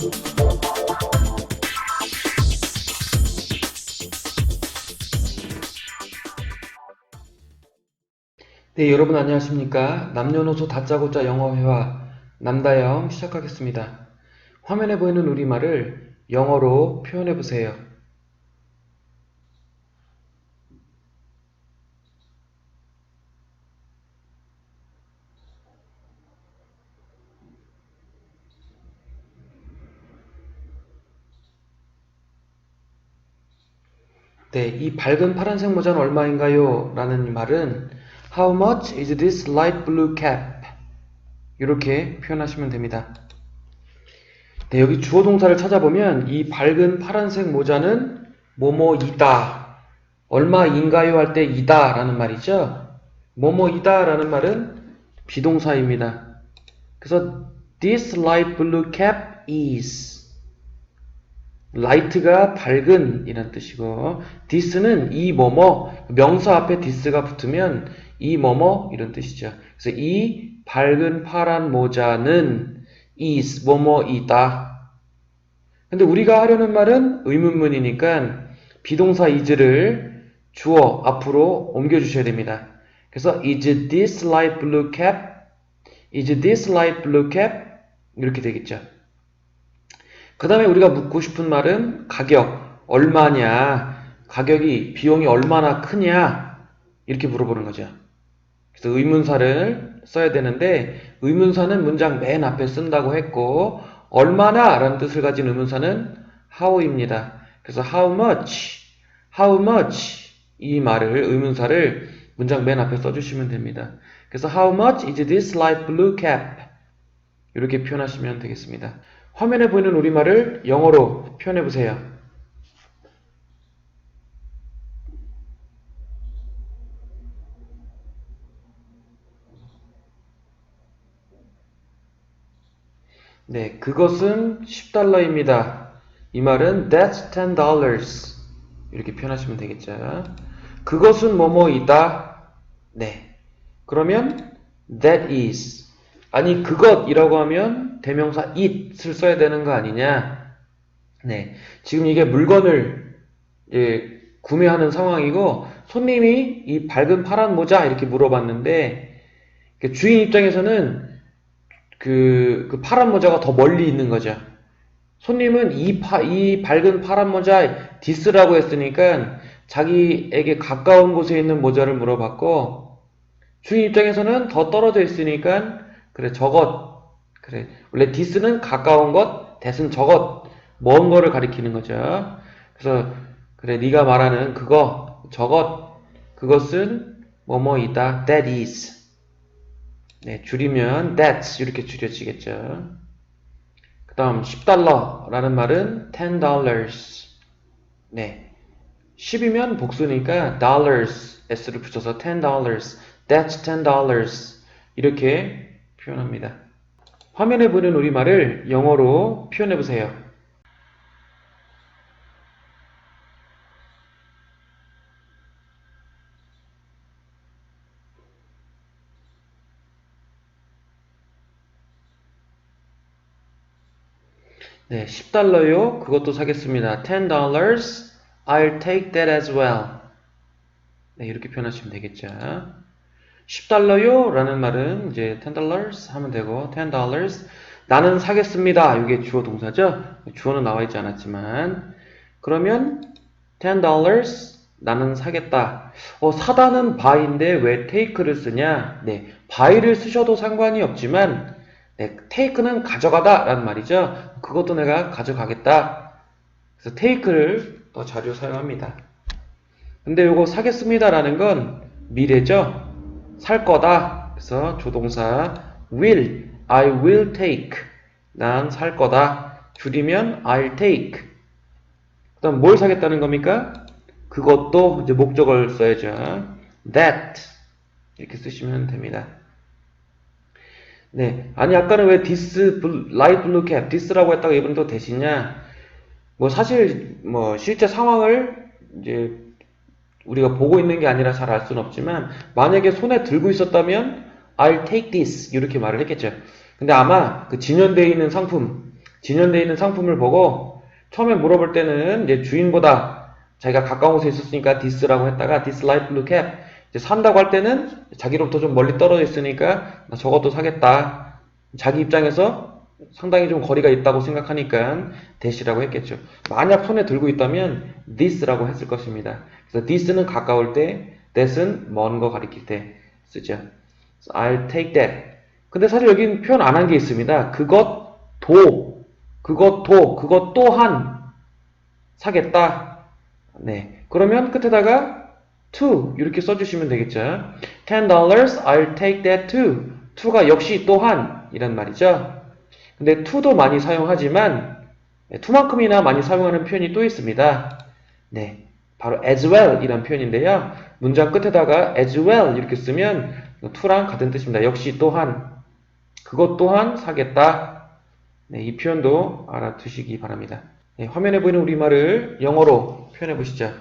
네, 여러분 안녕하십니까? 남녀노소 다짜고짜 영어회화 남다영 시작하겠습니다. 화면에 보이는 우리말을 영어로 표현해 보세요. 네, 이 밝은 파란색 모자는 얼마인가요? 라는 말은 How much is this light blue cap? 이렇게 표현하시면 됩니다. 네, 여기 주어 동사를 찾아보면 이 밝은 파란색 모자는 뭐뭐이다. 얼마인가요? 할 때 이다 라는 말이죠. 뭐뭐이다 라는 말은 비동사입니다. 그래서 this light blue cap is light가 밝은 이란 뜻이고 this는 이 뭐뭐 명사 앞에 this가 붙으면 이 뭐뭐 이런 뜻이죠. 그래서 이 밝은 파란 모자는 is 뭐뭐이다. 근데 우리가 하려는 말은 의문문이니까 비동사 is를 주어 앞으로 옮겨 주셔야 됩니다. 그래서 is this light blue cap? is this light blue cap? 이렇게 되겠죠. 그 다음에 우리가 묻고 싶은 말은 가격, 얼마냐, 가격이, 비용이 얼마나 크냐, 이렇게 물어보는 거죠. 그래서 의문사를 써야 되는데, 의문사는 문장 맨 앞에 쓴다고 했고, 얼마나 라는 뜻을 가진 의문사는 how입니다. 그래서 how much, how much 이 말을, 의문사를 문장 맨 앞에 써주시면 됩니다. 그래서 how much is this light blue cap? 이렇게 표현하시면 되겠습니다. 화면에 보이는 우리말을 영어로 표현해 보세요. 네, 그것은 10달러입니다. 이 말은 that's 10 dollars. 이렇게 표현하시면 되겠죠. 그것은 뭐뭐이다. 네. 그러면 that is. 아니, 그것이라고 하면 대명사 it을 써야 되는 거 아니냐? 네. 지금 이게 물건을 예, 구매하는 상황이고, 손님이 이 밝은 파란 모자 이렇게 물어봤는데, 주인 입장에서는 그, 그 파란 모자가 더 멀리 있는 거죠. 손님은 이, 파, 이 밝은 파란 모자 디스라고 했으니까 자기에게 가까운 곳에 있는 모자를 물어봤고, 주인 입장에서는 더 떨어져 있으니까 그래 저것. 그래. 원래 디스는 가까운 것 대스는 저것. 먼 거를 가리키는 거죠. 그래서 그래 네가 말하는 그거 저것 그것은 뭐뭐이다? that is. 네 줄이면 that 이렇게 줄여지겠죠. 그 다음 10달러 라는 말은 10 dollars. 네. 10이면 복수니까 dollars s를 붙여서 10 dollars. that's 10 dollars. 이렇게 표현합니다. 화면에 보이는 우리말을 영어로 표현해 보세요. 네, 10달러요. 그것도 사겠습니다. 10 dollars. I'll take that as well. 네, 이렇게 표현하시면 되겠죠. 10달러요? 라는 말은 이제 10 dollars 하면 되고 10 dollars 나는 사겠습니다. 이게 주어 동사죠? 주어는 나와 있지 않았지만 그러면 10 dollars 나는 사겠다. 어, 사다는 buy인데 왜 take를 쓰냐? 네, buy를 쓰셔도 상관이 없지만 네, take는 가져가다 라는 말이죠. 그것도 내가 가져가겠다. 그래서 take를 더 자주 사용합니다. 근데 요거 사겠습니다 라는 건 미래죠. 살 거다. 그래서 조동사 will, I will take. 난 살 거다. 줄이면 I'll take. 그 다음 뭘 사겠다는 겁니까? 그것도 이제 목적을 써야죠. that. 이렇게 쓰시면 됩니다. 네. 아니, 아까는 왜 this, light blue cap, this라고 했다가 이번엔 또 대시냐? 뭐 사실, 뭐, 실제 상황을 이제 우리가 보고 있는 게 아니라 잘 알 수는 없지만 만약에 손에 들고 있었다면 I'll take this 이렇게 말을 했겠죠. 근데 아마 그 진연되어 있는 상품 진연되어 있는 상품을 보고 처음에 물어볼 때는 이제 주인보다 자기가 가까운 곳에 있었으니까 this라고 했다가 this light blue cap 이제 산다고 할 때는 자기로부터 좀 멀리 떨어져 있으니까 나 저것도 사겠다. 자기 입장에서 상당히 좀 거리가 있다고 생각하니까 that이라고 했겠죠. 만약 손에 들고 있다면 this라고 했을 것입니다. 그래서 this는 가까울 때, that은 먼 거 가리킬 때 쓰죠. So I'll take that. 근데 사실 여기는 표현 안 한 게 있습니다. 그것, 도, 그것, 도, 그것 또한 사겠다. 네. 그러면 끝에다가 to 이렇게 써주시면 되겠죠. $10 I'll take that too. to가 역시 또한 이란 말이죠. 근데 to도 많이 사용하지만 네, to만큼이나 많이 사용하는 표현이 또 있습니다. 네. 바로 as well 이란 표현인데요. 문장 끝에다가 as well 이렇게 쓰면 to랑 같은 뜻입니다. 역시 또한 그것 또한 사겠다. 네, 이 표현도 알아두시기 바랍니다. 네, 화면에 보이는 우리말을 영어로 표현해 보시죠.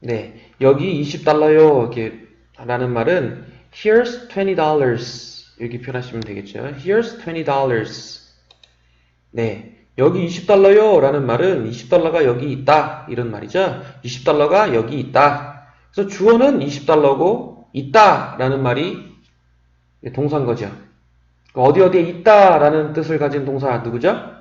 네, 여기 20달러요. 이렇게 라는 말은 here's $20 이렇게 표현하시면 되겠죠. here's $20. 네, 여기 20달러요 라는 말은 20달러가 여기 있다 이런 말이죠. 20달러가 여기 있다. 그래서 주어는 20달러고 있다 라는 말이 동사인 거죠. 어디 어디에 있다 라는 뜻을 가진 동사 누구죠?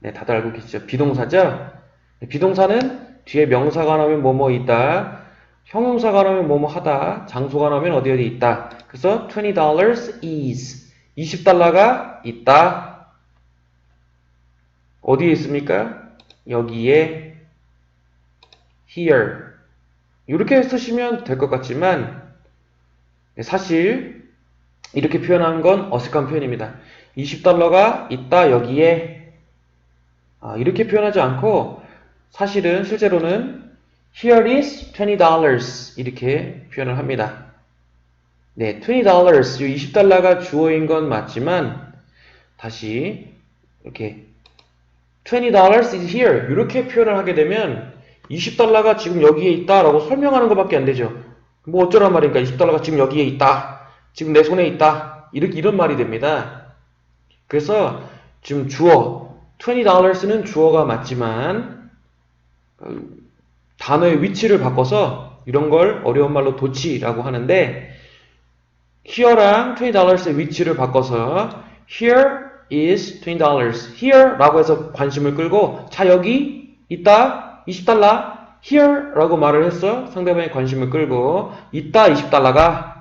네, 다들 알고 계시죠? 비동사죠? 네, 비동사는 뒤에 명사가 나오면 뭐뭐 있다. 형용사가 나오면 뭐뭐 하다. 장소가 나오면 어디 어디 있다. 그래서 $20 is 20달러가 있다. 어디에 있습니까? 여기에 here 이렇게 쓰시면 될 것 같지만 사실 이렇게 표현하는 건 어색한 표현입니다. 20달러가 있다 여기에 아, 이렇게 표현하지 않고 사실은 실제로는 here is $20 이렇게 표현을 합니다. 네, $20, 20달러가 주어인 건 맞지만 다시 이렇게 $20 is here 이렇게 표현을 하게 되면 20달러가 지금 여기에 있다라고 설명하는 것밖에 안 되죠. 뭐 어쩌란 말입니까? 20달러가 지금 여기에 있다. 지금 내 손에 있다. 이렇게 이런 말이 됩니다. 그래서 지금 주어 $20는 주어가 맞지만 단어의 위치를 바꿔서 이런 걸 어려운 말로 도치라고 하는데 here랑 $20의 위치를 바꿔서 here is $20. here 라고 해서 관심을 끌고 자 여기 있다 20달러. here 라고 말을 했어 상대방의 관심을 끌고 있다 20달러가.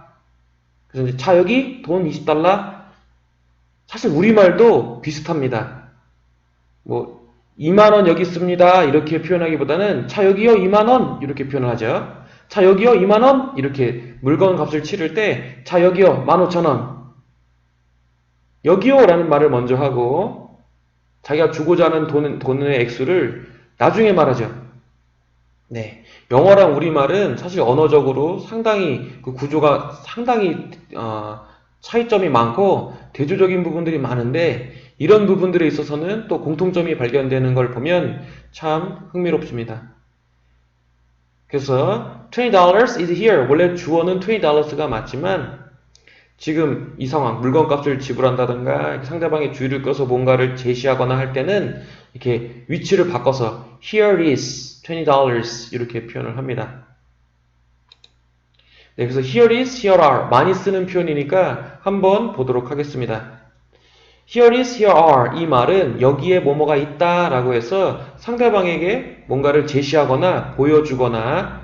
그래서 이제 자 여기 돈 20달러. 사실 우리말도 비슷합니다. 뭐 2만원 여기 있습니다 이렇게 표현하기보다는 자 여기요 2만원 이렇게 표현을 하죠 자 여기요 2만원 이렇게 물건 값을 치를 때자 여기요 15,000원 여기요 라는 말을 먼저 하고 자기가 주고자 하는 돈, 돈의 액수를 나중에 말하죠. 네. 영어랑 우리말은 사실 언어적으로 상당히 그 구조가 상당히 어, 차이점이 많고 대조적인 부분들이 많은데 이런 부분들에 있어서는 또 공통점이 발견되는 걸 보면 참 흥미롭습니다. 그래서 $20 is here 원래 주어는 $20가 맞지만 지금 이 상황, 물건값을 지불한다든가 상대방의 주의를 끌어서 뭔가를 제시하거나 할 때는 이렇게 위치를 바꿔서 here is $20 이렇게 표현을 합니다. 네, 그래서 here is, here are 많이 쓰는 표현이니까 한번 보도록 하겠습니다. Here is, here are 이 말은 여기에 뭐뭐가 있다 라고 해서 상대방에게 뭔가를 제시하거나 보여주거나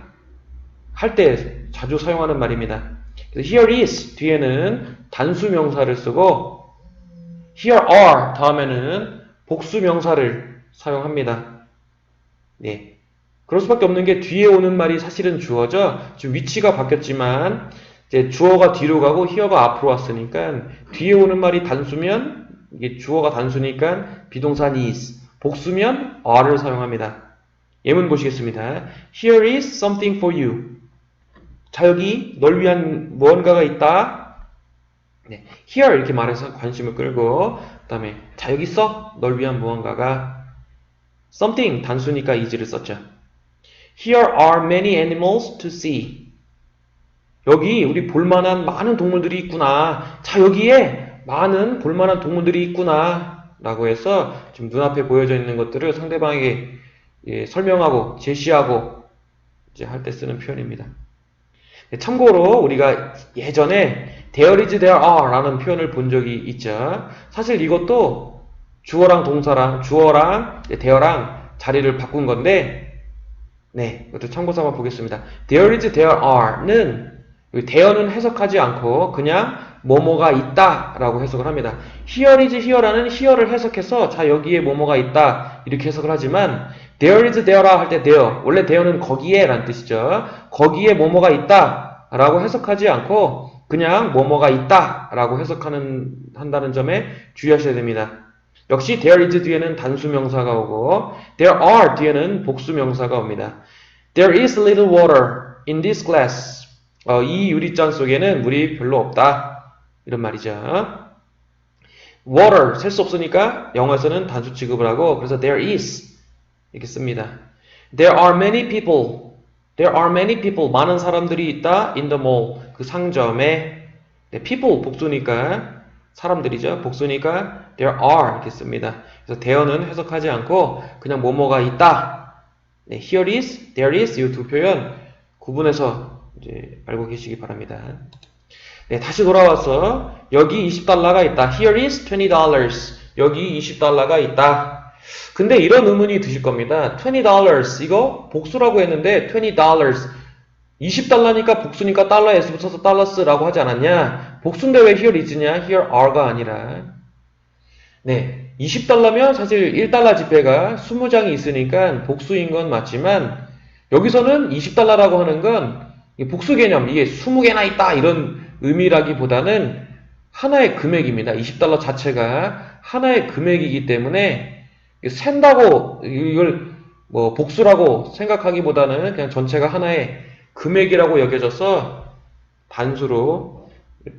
할 때 자주 사용하는 말입니다. here is 뒤에는 단수 명사를 쓰고 here are 다음에는 복수 명사를 사용합니다. 네. 그럴 수밖에 없는 게 뒤에 오는 말이 사실은 주어죠. 지금 위치가 바뀌었지만 이제 주어가 뒤로 가고 here가 앞으로 왔으니까 뒤에 오는 말이 단수면 이게 주어가 단수니까 비동사 is 복수면 are를 사용합니다. 예문 보시겠습니다. Here is something for you. 자 여기 널 위한 무언가가 있다. 네, here 이렇게 말해서 관심을 끌고 그 다음에 자 여기 있어 널 위한 무언가가 something 단수니까 is를 썼죠. Here are many animals to see. 여기 우리 볼만한 많은 동물들이 있구나. 자, 여기에 많은 볼만한 동물들이 있구나. 라고 해서 지금 눈앞에 보여져 있는 것들을 상대방에게 예, 설명하고 제시하고 이제 할 때 쓰는 표현입니다. 네, 참고로 우리가 예전에 there is, there are 라는 표현을 본 적이 있죠. 사실 이것도 주어랑 동사랑 주어랑 네, there랑 자리를 바꾼 건데 네, 이것도 참고 삼아 보겠습니다. there is, there are는 there는 해석하지 않고 그냥 뭐뭐가 있다 라고 해석을 합니다. here is here라는 here를 해석해서 자 여기에 뭐뭐가 있다 이렇게 해석을 하지만 there is there are 할때 there 원래 there는 거기에 라는 뜻이죠. 거기에 뭐뭐가 있다 라고 해석하지 않고 그냥 뭐뭐가 있다 라고 해석하는 한다는 점에 주의하셔야 됩니다. 역시 there is 뒤에는 단수 명사가 오고 there are 뒤에는 복수 명사가 옵니다. There is little water in this glass. 어, 이 유리잔 속에는 물이 별로 없다. 이런 말이죠. water 셀 수 없으니까 영어에서는 단수 취급을 하고 그래서 there is 이렇게 씁니다. There are many people. There are many people. 많은 사람들이 있다. in the mall. 그 상점에 네, people 복수니까 사람들이죠. 복수니까 there are 이렇게 씁니다. 그래서 there는 해석하지 않고 그냥 뭐뭐가 있다. 네, here is, there is 이 두 표현 구분해서 이제 알고 계시기 바랍니다. 네, 다시 돌아와서 여기 20달러가 있다. Here is $20. 여기 20달러가 있다. 근데 이런 의문이 드실 겁니다. $20 이거 복수라고 했는데 $20 20달러니까 복수니까 달러 s 붙여서 달러스라고 하지 않았냐? 복수인데 왜 here is냐? here are가 아니라 네, 20달러면 사실 1달러 지폐가 20장이 있으니까 복수인 건 맞지만 여기서는 20달러라고 하는 건 복수 개념, 이게 20개나 있다 이런 의미라기보다는 하나의 금액입니다. 20달러 자체가 하나의 금액이기 때문에 센다고 이걸 뭐 복수라고 생각하기보다는 그냥 전체가 하나의 금액이라고 여겨져서 단수로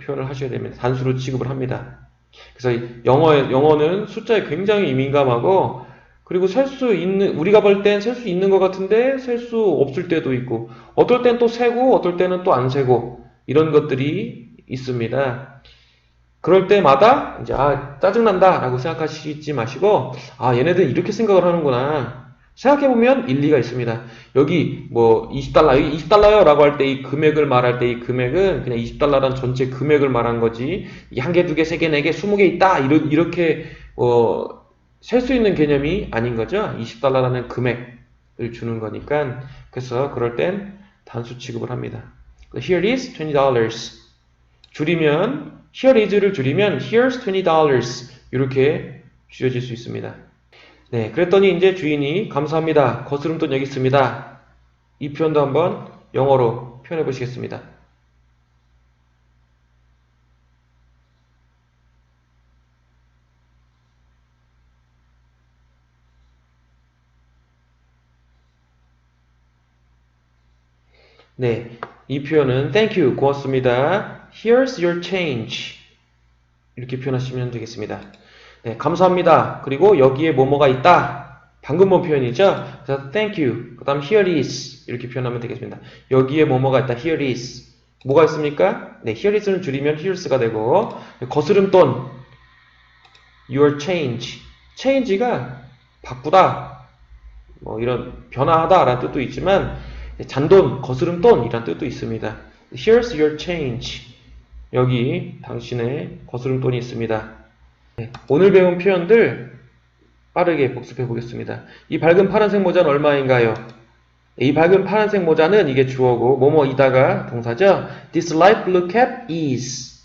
표현을 하셔야 됩니다. 단수로 취급을 합니다. 그래서 영어 영어는 숫자에 굉장히 민감하고 그리고 셀 수 있는 우리가 볼 땐 셀 수 있는 것 같은데 셀 수 없을 때도 있고 어떨 땐 또 세고 어떨 때는 또 안 세고 이런 것들이 있습니다. 그럴 때마다 이제 아 짜증난다 라고 생각하시지 마시고 아 얘네들 이렇게 생각을 하는구나 생각해보면 일리가 있습니다. 여기 뭐 20달러, 여기 20달러요 라고 할 때 이 금액을 말할 때 이 금액은 그냥 20달러란 전체 금액을 말한 거지 이게 한 개, 두 개, 세 개, 네 개, 스무 개 있다 이러, 이렇게 어, 셀 수 있는 개념이 아닌 거죠. 20달러라는 금액을 주는 거니까 그래서 그럴 땐 단수 취급을 합니다. Here is $20. 줄이면 here is를 줄이면 here's $20 이렇게 줄여질 수 있습니다. 네, 그랬더니 이제 주인이 감사합니다. 거스름 돈 여기 있습니다. 이 표현도 한번 영어로 표현해 보시겠습니다. 네, 이 표현은 thank you, 고맙습니다. Here's your change. 이렇게 표현하시면 되겠습니다. 네, 감사합니다. 그리고 여기에 뭐뭐가 있다. 방금 본 표현이죠. 그래서 thank you. 그 다음 here is 이렇게 표현하면 되겠습니다. 여기에 뭐뭐가 있다. here is. 뭐가 있습니까? 네, here is는 줄이면 here's가 되고 거스름 돈 your change. change가 바꾸다. 뭐 이런 변화하다라는 뜻도 있지만 잔돈, 거스름 돈이란 뜻도 있습니다. Here's your change. 여기 당신의 거스름 돈이 있습니다. 네, 오늘 배운 표현들 빠르게 복습해 보겠습니다. 이 밝은 파란색 모자는 얼마인가요? 이 밝은 파란색 모자는 이게 주어고 뭐뭐이다가 동사죠. This light blue cap is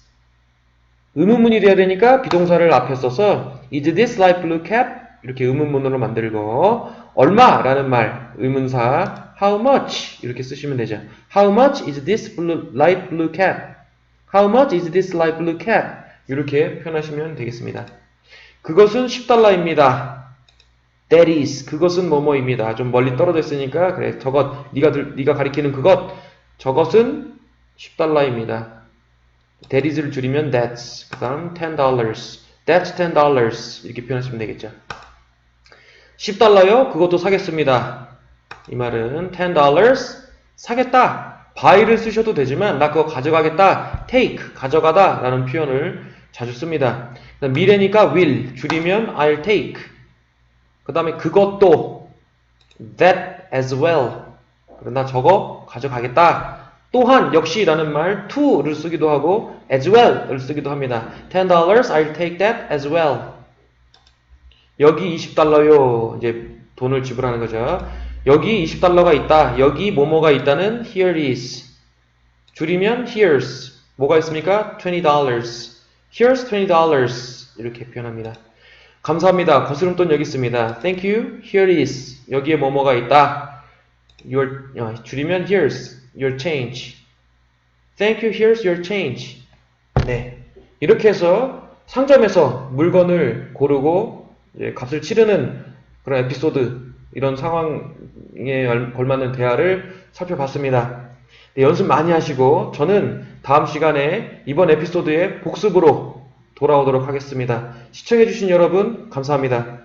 의문문이 돼야 되니까 비동사를 앞에 써서 is this light blue cap 이렇게 의문문으로 만들고 얼마라는 말 의문사 how much 이렇게 쓰시면 되죠. How much is this blue, light blue cap? How much is this light blue cap? 이렇게 표현하시면 되겠습니다. 그것은 10달러입니다. That is 그것은 뭐뭐입니다. 좀 멀리 떨어져 있으니까 그래 저것 네가 들, 네가 가리키는 그것 저것은 10달러입니다. That is를 줄이면 that's 그다음 10 dollars. That's 10 dollars 이렇게 표현하시면 되겠죠. 10달러요? 그것도 사겠습니다. 이 말은 ten dollars 사겠다. buy를 쓰셔도 되지만 나 그거 가져가겠다. take 가져가다 라는 표현을 자주 씁니다. 미래니까 will 줄이면 I'll take. 그 다음에 그것도 that as well. 그러나 저거 가져가겠다. 또한 역시라는 말 to를 쓰기도 하고 as well을 쓰기도 합니다. ten dollars I'll take that as well. 여기 20달러요. 이제 돈을 지불하는 거죠. 여기 20달러가 있다. 여기 뭐뭐가 있다는 here is. 줄이면 here's. 뭐가 있습니까? 20 dollars. Here's 20 dollars. 이렇게 표현합니다. 감사합니다. 거스름돈 여기 있습니다. Thank you. Here is. 여기에 뭐뭐가 있다. Your 어, 줄이면 here's your change. Thank you. Here's your change. 네. 이렇게 해서 상점에서 물건을 고르고 값을 치르는 그런 에피소드 이런 상황에 알- 걸맞는 대화를 살펴봤습니다. 네, 연습 많이 하시고 저는 다음 시간에 이번 에피소드의 복습으로 돌아오도록 하겠습니다. 시청해주신 여러분 감사합니다.